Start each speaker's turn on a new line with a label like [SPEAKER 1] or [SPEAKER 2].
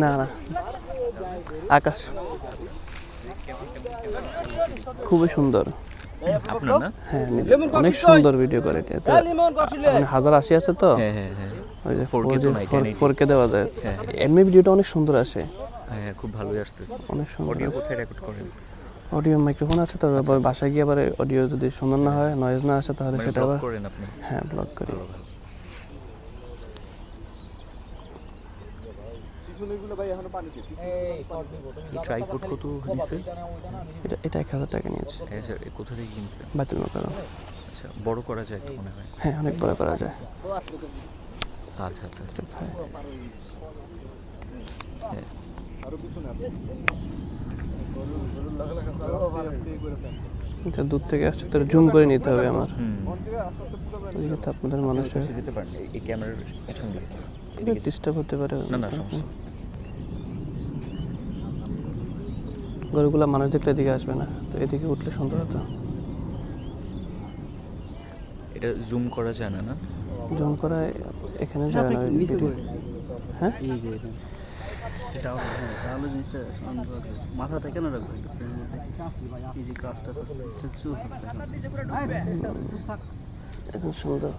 [SPEAKER 1] না না। আকাশ। খুবই সুন্দর। হ্যাঁ অনেক সুন্দর ভিডিও করে এটা। মানে হাজার আশি আছে তো?
[SPEAKER 2] হ্যাঁ হ্যাঁ হ্যাঁ।
[SPEAKER 1] ওই যে
[SPEAKER 2] 4K তো নাই, 1080
[SPEAKER 1] ফোর কে দেওয়া যায়।
[SPEAKER 2] হ্যাঁ।
[SPEAKER 1] এমনি ভিডিওটা অনেক সুন্দর আসে।
[SPEAKER 2] হ্যাঁ খুব ভালোই আসতেছে।
[SPEAKER 1] অনেক সুন্দর।
[SPEAKER 2] অডিও কোথায় রেকর্ড করেন?
[SPEAKER 1] অডিও মাইক্রোফোন আছে তো বাসায় গিয়ে আবার অডিও যদি সুন্দর না হয় নয়েজ না আসে তাহলে
[SPEAKER 2] মানে
[SPEAKER 1] সেটা আবার হ্যাঁ ব্লক করি।
[SPEAKER 2] ট্রাইপড কত নিছে
[SPEAKER 1] এটা এটা এক হাজার টাকা নিয়েছে।
[SPEAKER 2] হ্যাঁ স্যার কোথা থেকে কিনছে?
[SPEAKER 1] বাতিল করো
[SPEAKER 2] আচ্ছা বড় করা যায় মনে হয়?
[SPEAKER 1] হ্যাঁ অনেক বড় করা যায়।
[SPEAKER 2] আচ্ছা আচ্ছা আচ্ছা।
[SPEAKER 1] হ্যাঁ।
[SPEAKER 2] হ্যাঁ
[SPEAKER 1] এটা দূর থেকে আসছে তো জুম করে নিতে হবে আমার। আপনাদের মানুষের ডিস্টার্ব হতে পারে।
[SPEAKER 2] না না সমস্যা।
[SPEAKER 1] গরুগুলা মানুষ দেখলে এদিকে আসবে না তো এদিকে উঠলে সুন্দর হতো।
[SPEAKER 2] এটা জুম করা যায় না না?
[SPEAKER 1] জুম করা এখানে যাবে না হ্যাঁ?
[SPEAKER 3] হ্যাঁ, কেন রাখব দেখি। এই যে কাজটা।
[SPEAKER 1] এখন সুন্দর।